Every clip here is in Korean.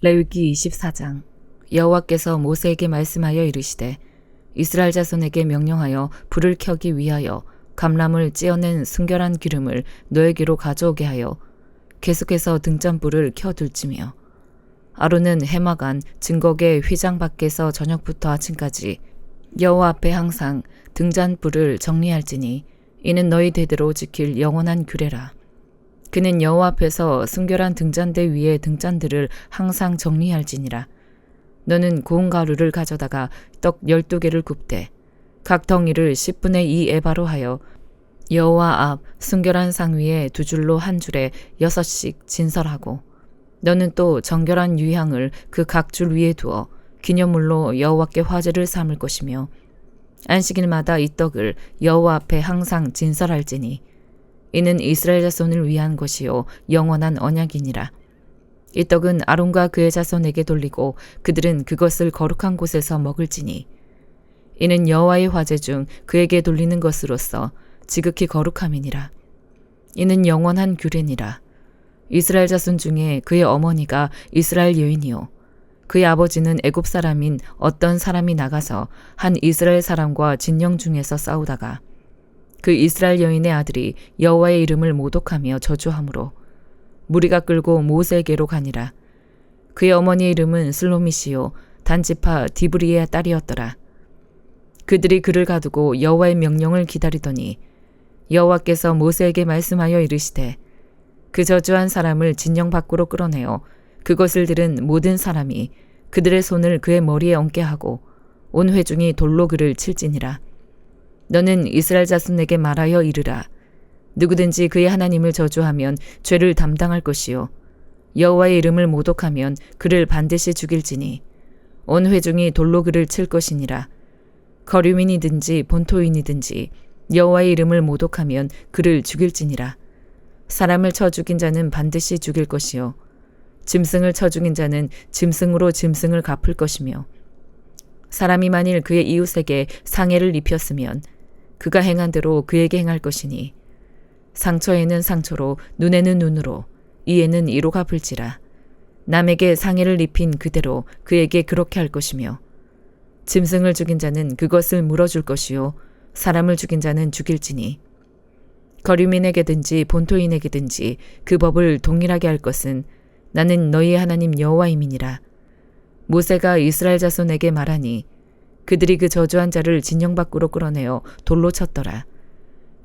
레위기 24장 여호와께서 모세에게 말씀하여 이르시되 이스라엘 자손에게 명령하여 불을 켜기 위하여 감람을 찌어낸 순결한 기름을 너에게로 가져오게 하여 계속해서 등잔불을 켜둘지며 아론은 해마간 증거계 휘장 밖에서 저녁부터 아침까지 여호와 앞에 항상 등잔불을 정리할지니 이는 너희 대대로 지킬 영원한 규례라. 그는 여호와 앞에서 순결한 등잔대 위에 등잔들을 항상 정리할지니라. 너는 고운 가루를 가져다가 떡 열두 개를 굽되 각 덩이를 10분의 2 에바로 하여 여호와 앞 순결한 상 위에 두 줄로 한 줄에 여섯씩 진설하고 너는 또 정결한 유향을 그 각 줄 위에 두어 기념물로 여호와께 화제를 삼을 것이며 안식일마다 이 떡을 여호와 앞에 항상 진설할지니 이는 이스라엘 자손을 위한 것이요 영원한 언약이니라. 이 떡은 아론과 그의 자손에게 돌리고 그들은 그것을 거룩한 곳에서 먹을지니 이는 여호와의 화제 중 그에게 돌리는 것으로서 지극히 거룩함이니라. 이는 영원한 규례니라. 이스라엘 자손 중에 그의 어머니가 이스라엘 여인이요 그의 아버지는 애굽 사람인 어떤 사람이 나가서 한 이스라엘 사람과 진영 중에서 싸우다가 그 이스라엘 여인의 아들이 여호와의 이름을 모독하며 저주하므로 무리가 끌고 모세에게로 가니라. 그의 어머니의 이름은 슬로미시요 단지파 디브리의 딸이었더라. 그들이 그를 가두고 여호와의 명령을 기다리더니 여호와께서 모세에게 말씀하여 이르시되 그 저주한 사람을 진영 밖으로 끌어내어 그것을 들은 모든 사람이 그들의 손을 그의 머리에 얹게 하고 온 회중이 돌로 그를 칠지니라. 너는 이스라엘 자손에게 말하여 이르라. 누구든지 그의 하나님을 저주하면 죄를 담당할 것이요. 여호와의 이름을 모독하면 그를 반드시 죽일지니 온 회중이 돌로 그를 칠 것이니라. 거류민이든지 본토인이든지 여호와의 이름을 모독하면 그를 죽일지니라. 사람을 쳐 죽인 자는 반드시 죽일 것이요. 짐승을 쳐 죽인 자는 짐승으로 짐승을 갚을 것이며 사람이 만일 그의 이웃에게 상해를 입혔으면 그가 행한 대로 그에게 행할 것이니 상처에는 상처로 눈에는 눈으로 이에는 이로 갚을지라 남에게 상해를 입힌 그대로 그에게 그렇게 할 것이며 짐승을 죽인 자는 그것을 물어줄 것이요 사람을 죽인 자는 죽일지니 거류민에게든지 본토인에게든지 그 법을 동일하게 할 것은 나는 너희의 하나님 여호와임이니라. 모세가 이스라엘 자손에게 말하니 그들이 그 저주한 자를 진영 밖으로 끌어내어 돌로 쳤더라.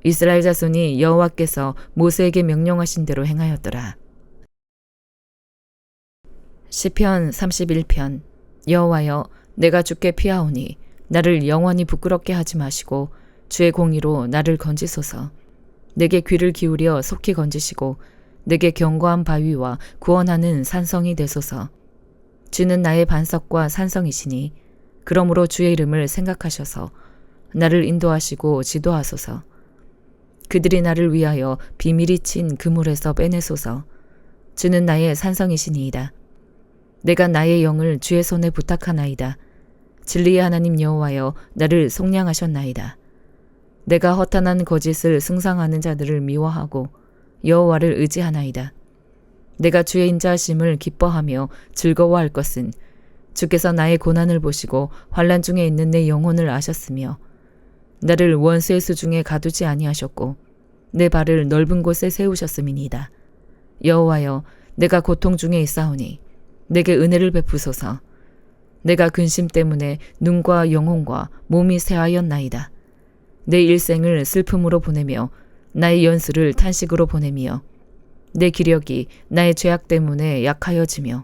이스라엘 자손이 여호와께서 모세에게 명령하신 대로 행하였더라. 시편 31편 여호와여 내가 주께 피하오니 나를 영원히 부끄럽게 하지 마시고 주의 공의로 나를 건지소서. 내게 귀를 기울여 속히 건지시고 내게 견고한 바위와 구원하는 산성이 되소서. 주는 나의 반석과 산성이시니 그러므로 주의 이름을 생각하셔서 나를 인도하시고 지도하소서. 그들이 나를 위하여 비밀이 친 그물에서 빼내소서. 주는 나의 산성이시니이다. 내가 나의 영을 주의 손에 부탁하나이다. 진리의 하나님 여호와여 나를 속량하셨나이다. 내가 허탄한 거짓을 승상하는 자들을 미워하고 여호와를 의지하나이다. 내가 주의 인자하심을 기뻐하며 즐거워할 것은 주께서 나의 고난을 보시고 환란 중에 있는 내 영혼을 아셨으며 나를 원수의 수중에 가두지 아니하셨고 내 발을 넓은 곳에 세우셨음이니이다. 여호와여 내가 고통 중에 있사오니 내게 은혜를 베푸소서. 내가 근심 때문에 눈과 영혼과 몸이 새하였나이다. 내 일생을 슬픔으로 보내며 나의 연수를 탄식으로 보내며 내 기력이 나의 죄악 때문에 약하여지며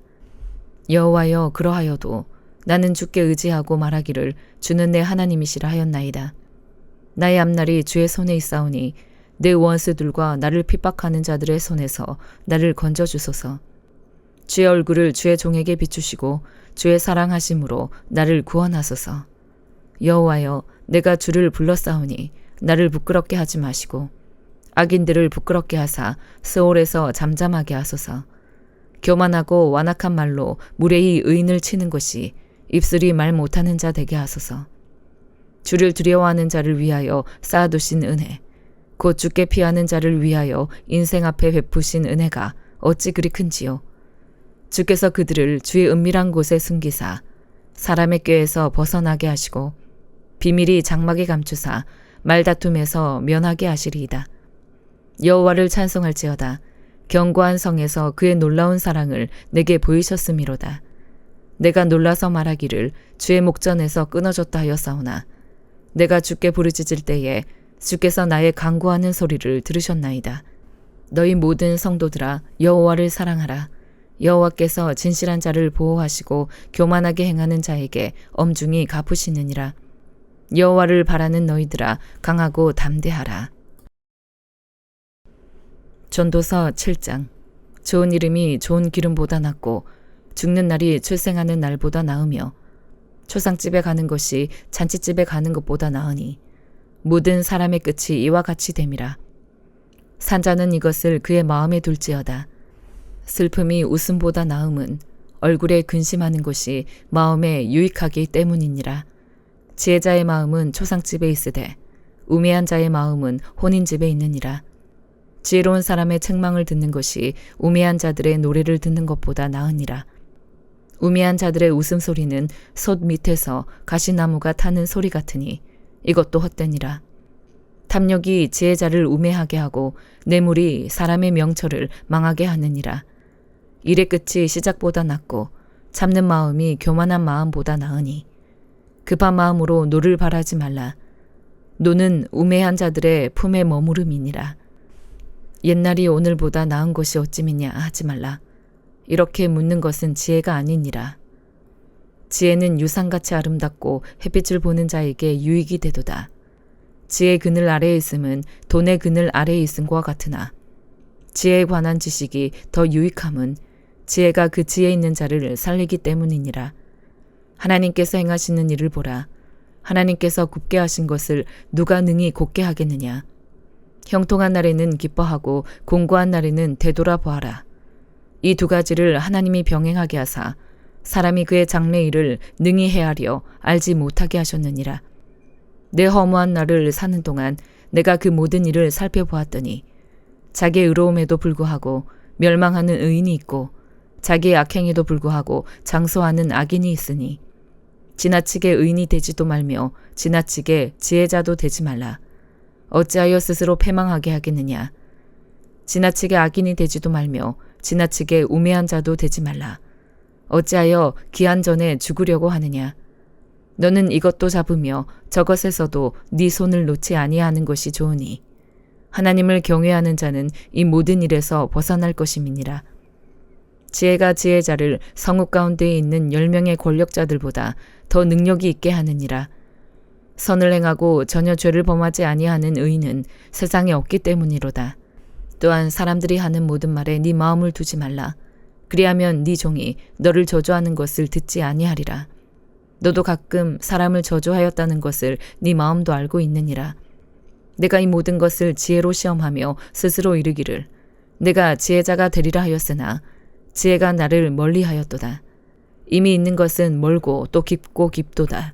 여호와여 그러하여도 나는 주께 의지하고 말하기를 주는 내 하나님이시라 하였나이다. 나의 앞날이 주의 손에 있사오니 내 원수들과 나를 핍박하는 자들의 손에서 나를 건져 주소서. 주의 얼굴을 주의 종에게 비추시고 주의 사랑하심으로 나를 구원하소서. 여호와여, 내가 주를 불렀사오니 나를 부끄럽게 하지 마시고 악인들을 부끄럽게 하사 스올에서 잠잠하게 하소서. 교만하고 완악한 말로 무례히 의인을 치는 것이 입술이 말 못하는 자 되게 하소서. 주를 두려워하는 자를 위하여 쌓아두신 은혜, 곧 주께 피하는 자를 위하여 인생 앞에 베푸신 은혜가 어찌 그리 큰지요. 주께서 그들을 주의 은밀한 곳에 숨기사 사람의 꾀에서 벗어나게 하시고 비밀이 장막에 감추사 말다툼에서 면하게 하시리이다. 여호와를 찬송할지어다. 견고한 성에서 그의 놀라운 사랑을 내게 보이셨음이로다. 내가 놀라서 말하기를 주의 목전에서 끊어졌다 하였사오나 내가 주께 부르짖을 때에 주께서 나의 간구하는 소리를 들으셨나이다. 너희 모든 성도들아 여호와를 사랑하라. 여호와께서 진실한 자를 보호하시고 교만하게 행하는 자에게 엄중히 갚으시느니라. 여호와를 바라는 너희들아 강하고 담대하라. 전도서 7장 좋은 이름이 좋은 기름보다 낫고 죽는 날이 출생하는 날보다 나으며 초상집에 가는 것이 잔치집에 가는 것보다 나으니 모든 사람의 끝이 이와 같이 됨이라. 산자는 이것을 그의 마음에 둘지어다. 슬픔이 웃음보다 나음은 얼굴에 근심하는 것이 마음에 유익하기 때문이니라. 지혜자의 마음은 초상집에 있으되 우매한 자의 마음은 혼인집에 있느니라. 지혜로운 사람의 책망을 듣는 것이 우매한 자들의 노래를 듣는 것보다 나으니라. 우매한 자들의 웃음소리는 솥 밑에서 가시나무가 타는 소리 같으니 이것도 헛되니라. 탐욕이 지혜자를 우매하게 하고 뇌물이 사람의 명철을 망하게 하느니라. 일의 끝이 시작보다 낫고 참는 마음이 교만한 마음보다 나으니 급한 마음으로 노를 바라지 말라. 노는 우매한 자들의 품에 머무름이니라. 옛날이 오늘보다 나은 것이 어찌미냐 하지 말라. 이렇게 묻는 것은 지혜가 아니니라. 지혜는 유상같이 아름답고 햇빛을 보는 자에게 유익이 되도다. 지혜 그늘 아래에 있음은 돈의 그늘 아래에 있음과 같으나 지혜에 관한 지식이 더 유익함은 지혜가 그 지혜 있는 자를 살리기 때문이니라. 하나님께서 행하시는 일을 보라. 하나님께서 굽게 하신 것을 누가 능히 곱게 하겠느냐. 형통한 날에는 기뻐하고 공고한 날에는 되돌아보아라. 이 두 가지를 하나님이 병행하게 하사 사람이 그의 장래 일을 능히 헤아려 알지 못하게 하셨느니라. 내 허무한 날을 사는 동안 내가 그 모든 일을 살펴보았더니 자기의 의로움에도 불구하고 멸망하는 의인이 있고 자기의 악행에도 불구하고 장소하는 악인이 있으니 지나치게 의인이 되지도 말며 지나치게 지혜자도 되지 말라. 어찌하여 스스로 패망하게 하겠느냐. 지나치게 악인이 되지도 말며 지나치게 우매한 자도 되지 말라. 어찌하여 기한 전에 죽으려고 하느냐. 너는 이것도 잡으며 저것에서도 네 손을 놓지 아니하는 것이 좋으니 하나님을 경외하는 자는 이 모든 일에서 벗어날 것임이니라. 지혜가 지혜자를 성읍 가운데에 있는 열 명의 권력자들보다 더 능력이 있게 하느니라. 선을 행하고 전혀 죄를 범하지 아니하는 의인은 세상에 없기 때문이로다. 또한 사람들이 하는 모든 말에 네 마음을 두지 말라. 그리하면 네 종이 너를 저주하는 것을 듣지 아니하리라. 너도 가끔 사람을 저주하였다는 것을 네 마음도 알고 있느니라. 내가 이 모든 것을 지혜로 시험하며 스스로 이르기를 내가 지혜자가 되리라 하였으나 지혜가 나를 멀리하였도다. 이미 있는 것은 멀고 또 깊고 깊도다.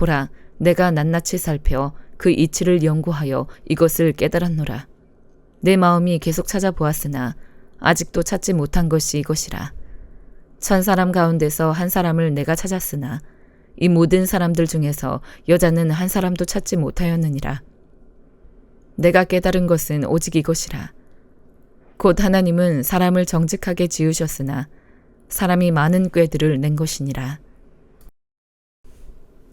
보라 내가 낱낱이 살펴 그 이치를 연구하여 이것을 깨달았노라. 내 마음이 계속 찾아보았으나 아직도 찾지 못한 것이 이것이라. 천 사람 가운데서 한 사람을 내가 찾았으나 이 모든 사람들 중에서 여자는 한 사람도 찾지 못하였느니라. 내가 깨달은 것은 오직 이것이라. 곧 하나님은 사람을 정직하게 지으셨으나 사람이 많은 꾀들을 낸 것이니라.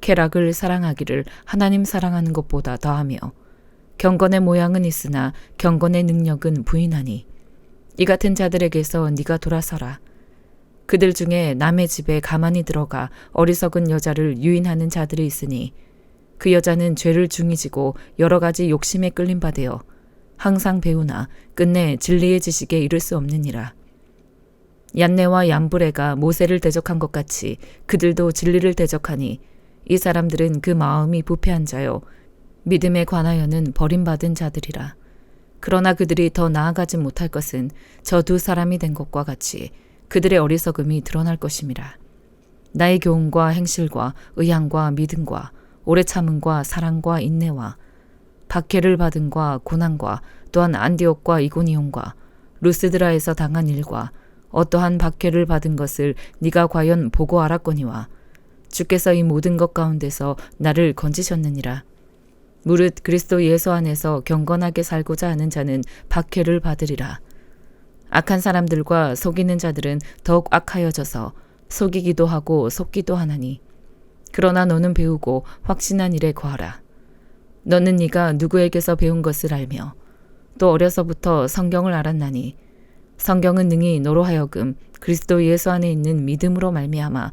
쾌락을 사랑하기를 하나님 사랑하는 것보다 더하며 경건의 모양은 있으나 경건의 능력은 부인하니 이 같은 자들에게서 네가 돌아서라 그들 중에 남의 집에 가만히 들어가 어리석은 여자를 유인하는 자들이 있으니 그 여자는 죄를 중히 지고 여러 가지 욕심에 끌림 받되어 항상 배우나 끝내 진리의 지식에 이를 수 없느니라. 얀네와 얀브레가 모세를 대적한 것 같이 그들도 진리를 대적하니 이 사람들은 그 마음이 부패한 자요 믿음에 관하여는 버림받은 자들이라. 그러나 그들이 더 나아가지 못할 것은 저 두 사람이 된 것과 같이 그들의 어리석음이 드러날 것임이라. 나의 교훈과 행실과 의향과 믿음과 오래 참음과 사랑과 인내와 박해를 받은과 고난과 또한 안디옥과 이고니온과 루스드라에서 당한 일과 어떠한 박해를 받은 것을 네가 과연 보고 알았거니와 주께서 이 모든 것 가운데서 나를 건지셨느니라. 무릇 그리스도 예수 안에서 경건하게 살고자 하는 자는 박해를 받으리라. 악한 사람들과 속이는 자들은 더욱 악하여져서 속이기도 하고 속기도 하나니 그러나 너는 배우고 확신한 일에 거하라. 너는 네가 누구에게서 배운 것을 알며 또 어려서부터 성경을 알았나니 성경은 능히 너로 하여금 그리스도 예수 안에 있는 믿음으로 말미암아